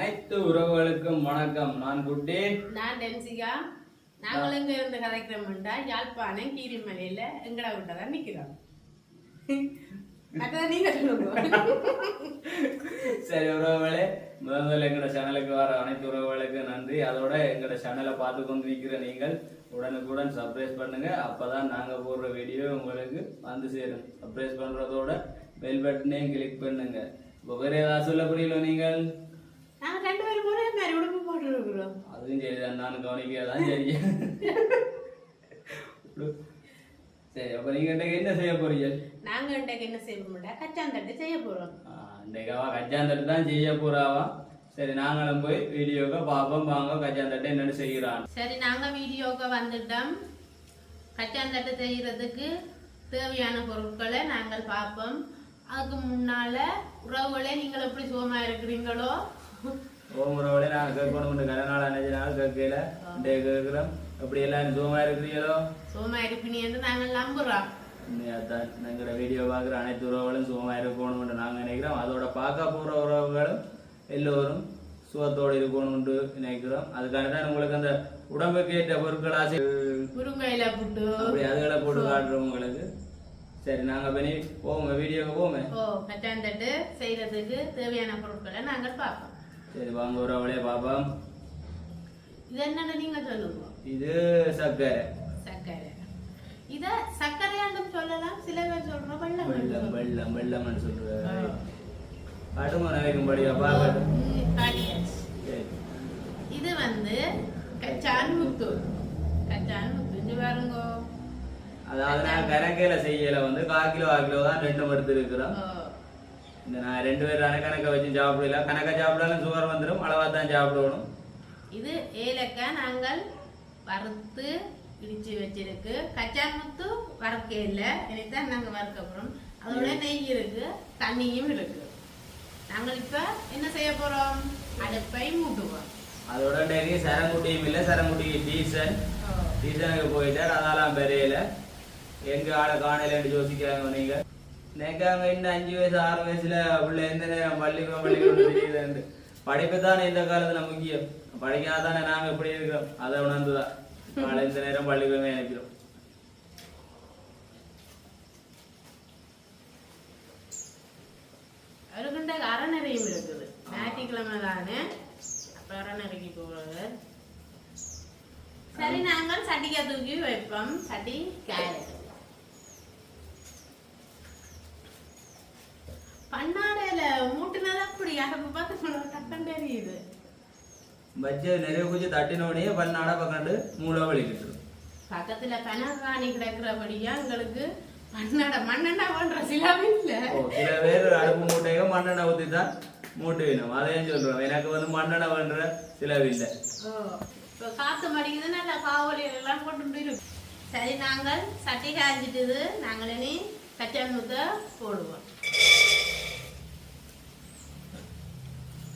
அனைத்து உறவுகளுக்கும் வணக்கம். நான் குட்டி. நான் டென்சிகா. நாங்கள் எங்க இருந்து கதைக்கிறோம்டா யாழ்ப்பாணம் கீரிமலையில எங்கட விட்ட தான் நிக்கிறோம் சரி உறவுகளே முதல் முதல்ல எங்களோட சேனலுக்கு வர அனைத்து உறவுகளுக்கும் நன்றி. அதோட எங்களோட சேனலை பார்த்து கொண்டு இருக்கிற நீங்கள் உடனுக்குடன் சர்ப்ரைஸ் பண்ணுங்க. அப்பதான் நாங்க போடுற வீடியோ உங்களுக்கு வந்து சேரும். சர்ப்ரைஸ் பண்றதோட பெல் பட்டனையும் கிளிக் பண்ணுங்க. இப்போ வேற ஏதாவது சொல்ல புரியல நீங்கள். நாங்க ரெண்டு பேரும் ஒரே மாதிரி உடுப்பு போட்டு இருக்கிறோம் அதுவும் சரிதான் நான் கவனிக்கதான் சரி. சரி அப்ப நீங்க இன்றைக்கு என்ன செய்ய போறீங்க? நாங்க இன்றைக்கு என்ன செய்வோம்டா கச்சாந்தட்டு செய்ய போறோம். இன்றைக்கு அவ கச்சாந்தட்டு தான் செய்ய போறாவா சரி நாங்களும் போய் வீடியோக்கு பார்ப்போம் வாங்க கச்சாந்தட்டு என்னன்னு செய்கிறான். சரி நாங்க வீடியோக்கு வந்துட்டோம். கச்சாந்தட்டு செய்யறதுக்கு தேவையான பொருட்களை நாங்கள் பார்ப்போம். அதுக்கு முன்னால உறவுகளே நீங்கள் எப்படி சுகமா இருக்கிறீங்களோ ஓமுறவோட நாங்கள் கேட்கணும் கரநாள் அஞ்சு நாள் கேட்கல. கேட்குறோம். அப்படி எல்லாரும் சுகமா இருக்கிறீங்களோ? சுகமா இருப்பீங்கன்னு நாங்கள் நம்புறோம். எங்களோட வீடியோ பார்க்குற அனைத்து உறவுகளும் சுகமா இருக்கணும்னு நாங்கள் நினைக்கிறோம். அதோட பார்க்க போகிற உறவுகளும் எல்லோரும் சுகத்தோடு இருக்கணும்னு நினைக்கிறோம். அதுக்காக தான் உங்களுக்கு அந்த உடம்புக்கு ஏற்ற பொருட்கள் ஆசை. முருங்கையில புட்டு. அப்படி அதுகளை போட்டு காட்டுறோம் உங்களுக்கு. சரி நாங்கள் பண்ணி போவோங்க வீடியோக்கு போவோமே? ஓ கச்சாந்தட்டு செய்யறதுக்கு தேவையான பொருட்களை நாங்கள் பார்ப்போம். சரி வாங்க உறவுகளே பார்ப்போம் இது என்னன்னு நீங்க சொல்லுங்க? இது சர்க்கரை. சர்க்கரை. இத சர்க்கரையாண்டும் சொல்லலாம் சில பேர் சொல்றோம் வெள்ளம் வெள்ளம் வெள்ளம் வெள்ளம்னு சொல்லுவாரு காட்டுமா நினைக்கும்படியா பார்க்கட்டும் சரி. இது வந்து கச்சான் முத்து. கச்சான் முத்து இங்க பாருங்க. அதாவது நான் கணக்கையில செய்யல வந்து கால் கிலோ கிலோ தான் ரெண்டும் எடுத்து இருக்கிறோம் இந்த நான் ரெண்டு பேரும் கணக்க வச்சு சாப்பிடல. கணக்க சாப்பிட்டாலும் சுகர் வந்துடும் அளவா தான் சாப்பிடணும். இது ஏலக்காய் நாங்கள் வறுத்து இடிச்சு வச்சிருக்கு. கச்சான் முத்து வறுக்க இல்லை. இனிதான் நாங்க வறுக்க அதோட நெய் இருக்கு தண்ணியும் இருக்கு. நாங்கள் இப்ப என்ன செய்ய போறோம்? அடுப்பை மூட்டுவோம். அதோட டெய்லி சரங்குட்டியும் இல்லை. சரங்குட்டி டீசல் ஓ. டீசனுக்கு போயிட்டார் அதெல்லாம் பெரியல. எங்க ஆளை காணலன்னு யோசிக்கிறாங்க நீங்க. நினைக்காங்க இன்னும் அஞ்சு வயசு ஆறு வயசுல பிள்ளை எந்த நேரம் பள்ளிக்கூடம் பள்ளிக்கூடம் தெரியுதுன்னு படிப்பு தானே இந்த காலத்துல முக்கியம் படிக்காதானே நாங்க எப்படி இருக்கிறோம் அதை உணர்ந்துதான் நாளை இந்த நேரம் பள்ளிக்கூடமே நினைக்கிறோம் அவருக்குண்ட அறநறையும் இருக்குது ஞாயிற்றுக்கிழமை தானே அப்ப அறநறைக்கு போறது சரி நாங்கள் சட்டிக்கா தூக்கி வைப்போம் சட்டி கேரட் தெரியுது. வச்சு நிறைய குச்சி தட்டினோடனே பன்னாடா பக்கண்டு மூளை வலிக்கிட்டு பக்கத்துல கனகாணி கிடக்குறபடியா எங்களுக்கு மண்ணட மண்ணெண்ணா பண்ற சிலவு இல்ல. ஓ, சில பேர் அடுப்பு மூட்டையோ மண்ணெண்ணெய் ஊற்றி தான் மூட்டு வேணும். அதையும் சொல்றோம் எனக்கு வந்து மண்ணெண்ணெய் பண்ற இப்ப காத்து மடிக்குது நல்லா காவலி எல்லாம் போட்டு சரி நாங்கள் சட்டி காய்ச்சிட்டுது நாங்கள் இனி கச்சான் முத்த போடுவோம் இப்படியே வர போடுங்க ஓ அப்படியே இதா வதக்குவோம். கச்சான் அப்படியே விட்டு என்ன செய்ய மாட்டா நாங்கள் ஆட்டாமக்கலாம் விட்டா அப்படி எரிஞ்சு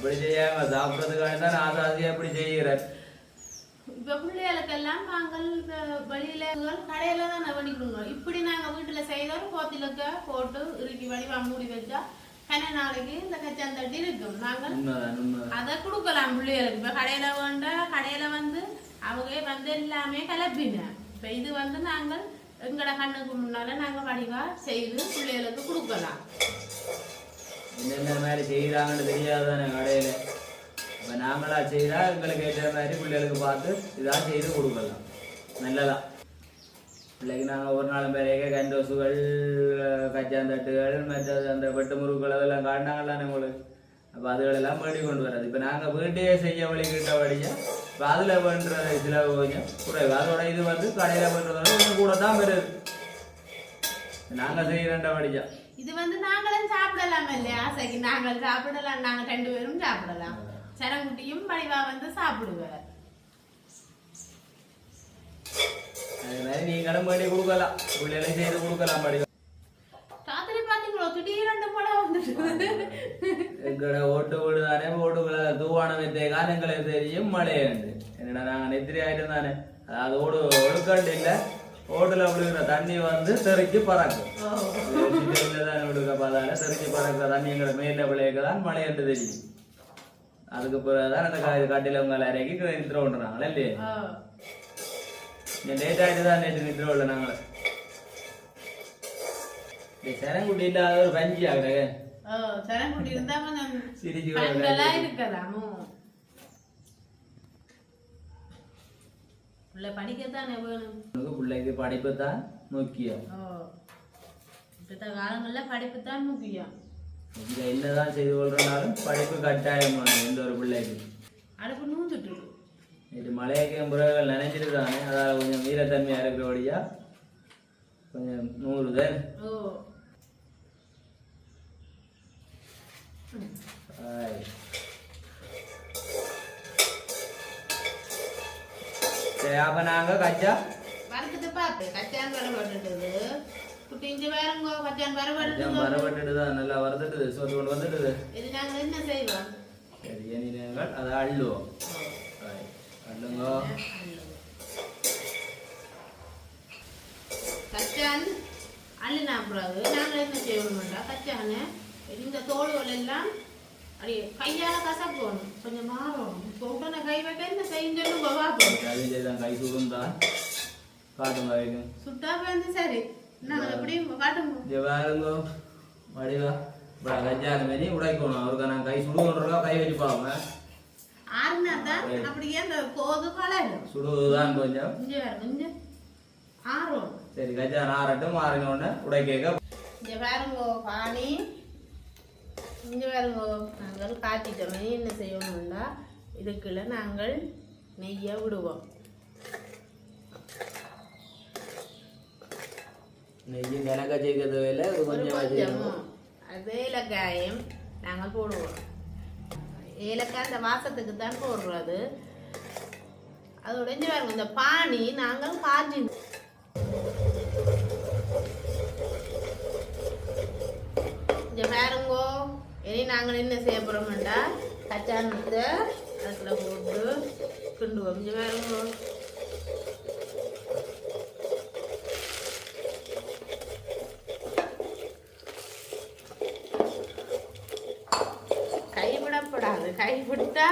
அப்படி செய்யாம சாப்பிடறதுக்காக தான் ஆசை ஆசையா அப்படி செய்கிறார் இப்ப பிள்ளைகளுக்கெல்லாம் நாங்கள் வெளியில கடையில தான் பண்ணிக்கணுங்க இப்படி நாங்க வீட்டுல செய்தோம் கோத்திலுக்க போட்டு இறுக்கி வடிவா மூடி வச்சா கன நாளைக்கு இந்த கச்சாந்தட்டி இருக்கும் நாங்கள் அதை கொடுக்கலாம் பிள்ளைகளுக்கு. இப்ப கடையில வேண்டா கடையில வந்து அவங்க வந்து எல்லாமே கலப்பின இப்ப இது வந்து நாங்கள் எங்கட கண்ணுக்கு முன்னால நாங்க வடிவா செய்து பிள்ளைகளுக்கு கொடுக்கலாம். என்னென்ன மாதிரி செய்கிறாங்கன்னு தெரியாதானே கடையில். இப்ப நாங்களாக செய்தால் எங்களுக்கு ஏற்ற மாதிரி பிள்ளைகளுக்கு பார்த்து இதா செய்து கொடுக்கலாம். நல்லதா? பிள்ளைக்கு நாங்கள் ஒரு நாள் பிறகு கண்டோசுகள் கச்சாந்தட்டுகள் மற்ற அந்த வெட்டு முறுக்கள் அதெல்லாம் காட்டினாங்களானே உங்களுக்கு. அப்போ அதுகளெல்லாம் பண்ணி கொண்டு வராது. இப்போ நாங்கள் வீட்டையே செய்ய வழிகிட்ட வழியாக இப்போ அதில் பண்ணுற சிலவு கொஞ்சம் குறைவு. அதோட இது வந்து கடையில் பண்ணுறதோட கொஞ்சம் கூட தான் பெறுது நாங்கள் செய்கிறேன்டா வழியாக இது வந்து நாங்களும் சாப்பிடலாம் இல்லையா ஆசைக்கு? நாங்கள் சாப்பிடலாம் நாங்க ரெண்டு பேரும் சாப்பிடலாம். சில ரொட்டியும் வடிவா வந்து சாப்பிடுவார். நீங்களும் பண்ணி கொடுக்கலாம். பிள்ளைகளும் செய்து கொடுக்கலாம் படி ராத்திரி பாத்தீங்களோ திடீரெண்டு படம் வந்துட்டு. எங்கட ஓட்டு வீடு தானே ஓட்டுக்குள்ள தூவானம் வைத்தேகான் எங்களுக்கு தெரியும் மழையுண்டு என்னடா நாங்க நெத்திரி ஆயிட்டு தானே? அதாவது ஓடு ஒழுக்கண்டு இல்ல. ஓட்டுல விழுகிற தண்ணி வந்து பறக்கும். தான் விழுக பார்த்தால தெறிச்சு பறக்கிற தண்ணி எங்களை மேல விளையக்க தான் மழை என்று தெரியும் அதுக்கு பிறகுதான் அந்த கட்டில உங்களை இறக்கி நித்திர விடுறாங்களே இல்லையே லேட் ஆயிட்டு தான் நேற்று நித்திர விடல நாங்களே இந்த செரங்குட்டி இல்லாத ஒரு பஞ்சி இருந்தா சிரிச்சு படிக்கத்தானே வேணும் பிள்ளைக்கு படிப்பு தான் முக்கியம் இப்பத்த காலங்கள்ல படிப்பு தான் முக்கியம். இங்க என்னதான் செய்து கொள்றனாலும் படிப்பு கட்டாயம் வேணும் எந்த ஒரு பிள்ளைக்கு அடுப்பு நூந்துட்டு இது மலையக்கம் புறங்கள் நினைச்சிட்டு தானே அதாவது கொஞ்சம் வீரத்தன்மையா இருக்கிறபடியா கொஞ்சம் நூறு தான் ஓ. சரி அப்ப நாங்க கச்சா வறுத்துட்டு பார்த்து கச்சான் வர பட்டுட்டுது குட்டி இஞ்சி வேறங்கோ கச்சான் வர கச்சா பட்டுட்டு வரப்பட்டுட்டு தான் நல்லா வரதுட்டுது சொத்து கொண்டு வந்துட்டுது இது நாங்க என்ன செய்வோம் சரி இனி நாங்கள் அதை அள்ளுவோம். அள்ளுங்கோ கச்சான் அள்ளினா பிறகு நாங்கள் என்ன செய்யணும்டா கச்சான இந்த தோல்கள் எல்லாம் அப்படி கையால கசப்போணும் கொஞ்சம் மாறணும் இப்போ உடனே கை வைக்க என்ன கை தான் காட்டுங்க வைக்கும் சுட்டா வந்து சரி பாருங்கோ வடிவா இப்போ கஞ்சான மாரி உடைக்கணும் அவருக்கு நான் கை சுடுவோன்றக்கா கை வச்சு பாருங்க சுடுவதுதான் கொஞ்சம் சரி கஜான ஆறட்டும் ஆறின உடனே உடைக்க இங்கே பாருங்கோ பானி இங்கே பாருங்கோ நாங்கள் காய்ச்சிட்டோம் என்ன செய்யணும்னா இதுக்குள்ள நாங்கள் நெய்யை விடுவோம் தேவையில்ல இது ஒரு கொஞ்சம் ஏலக்காயும் நாங்கள் போடுவோம் ஏலக்காய் அந்த வாசத்துக்கு தான் போடுறது அது உடைஞ்சு பாருங்க இந்த பானி நாங்கள் காய்ச்சி இங்க பாருங்கோ இனி நாங்கள் என்ன செய்ய போறோம்டா கச்சானத்தை அதுக்குள்ள போட்டு கிண்டுவோம் இங்க பாருங்கோ கைவிடப்படாது கைவிட்டா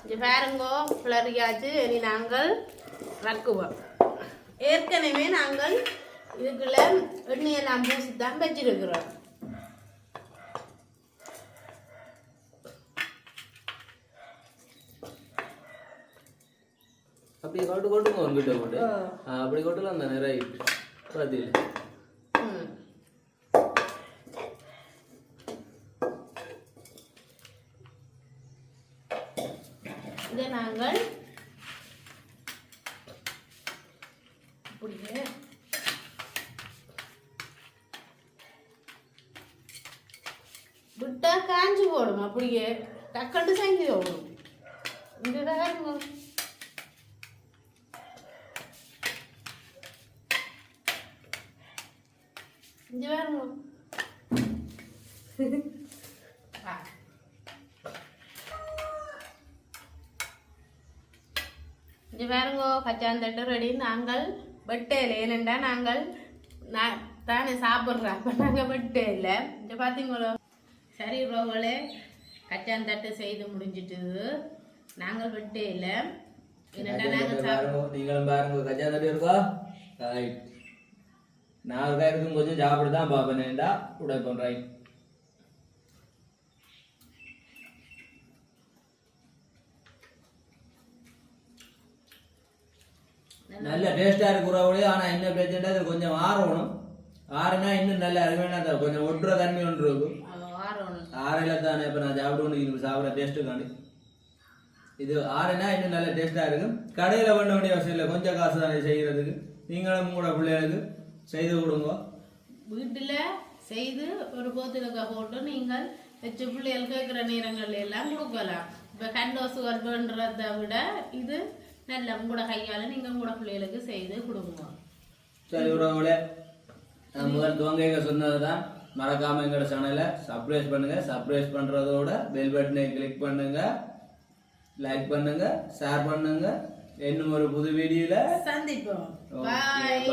இங்க பாருங்கோ கிளறியாச்சு இனி நாங்கள் ரக்குவோம் ஏற்கனவே நாங்கள் இதுக்குள்ள எண்ணெயெல்லாம் பூசி தான் வச்சிருக்கிறோம். அப்படி கொட்டு கொட்டுங்க ஒரு கிட்ட போட்டு ஆ, அப்படி கொட்டலாம் தானே ரைட் பதில் ம். இதை நாங்கள் அப்படியே விட்டா காஞ்சி போடும் அப்படியே. டக்கண்டு செஞ்சு போடும். இந்த இங்க பாருங்க ஆ. இங்க பாருங்க கச்சாந்தட்டு ரெடி நாங்கள் வெட்டையில ஏனெண்டா நாங்கள் நான் தானே சாப்பிட்றோம். அப்போ நாங்கள் வெட்டையில இங்க பார்த்தீங்களோ சரி ரோகளே கச்சாந்தட்டு செய்து முடிஞ்சிட்டுது நாங்கள் வெட்டையில என்னடா நாங்கள் சாப்பிட பாருங்க நீங்களும் பாருங்க கஜா தட்டி இருக்கா? ரைட் நான் இருக்கா இருக்கும் கொஞ்சம் சாப்பிட்டு தான் பார்ப்பேன்டா உடைப்பேன் ரைட் நல்ல டேஸ்டா இருக்கிறவங்களே ஆனா என்ன பிரச்சனை அது கொஞ்சம் ஆறணும். ஆறுனா இன்னும் நல்ல அருமையான தான் கொஞ்சம் ஒட்டுற தன்மை ஒன்று இருக்கும். ஆறையில தானே இப்ப நான் சாப்பிட்டு சாப்பிட டேஸ்ட்டு காண்டி. இது ஆறுனா இன்னும் நல்ல டேஸ்டா இருக்கும். கடையில பண்ண வேண்டிய அவசியம் இல்லை கொஞ்சம் காசு தானே செய்யறதுக்கு. நீங்களும் கூட பிள்ளைகளுக்கு செய்து கொடுங்க. வீட்டுல செய்து ஒரு போத்திலுக்க போட்டு நீங்கள் வச்சு பிள்ளைகள் கேட்குற நேரங்கள்ல எல்லாம் கொடுக்கலாம். இப்போ கண்டோசுகள் வேண்டுறதை விட இது நல்ல உங்களோட கையால நீங்க உங்களோட பிள்ளைகளுக்கு செய்து கொடுங்க. சரி உறவுகளே முதல் துவங்க சொன்னது தான் மறக்காம எங்களோட சேனலை சப்ஸ்கிரைப் பண்ணுங்க. சப்ஸ்கிரைப் பண்றதோட பெல் பட்டனை கிளிக் பண்ணுங்க. லைக் பண்ணுங்க. ஷேர் பண்ணுங்க. இன்னும் ஒரு புது வீடியோல சந்திப்போம். பாய்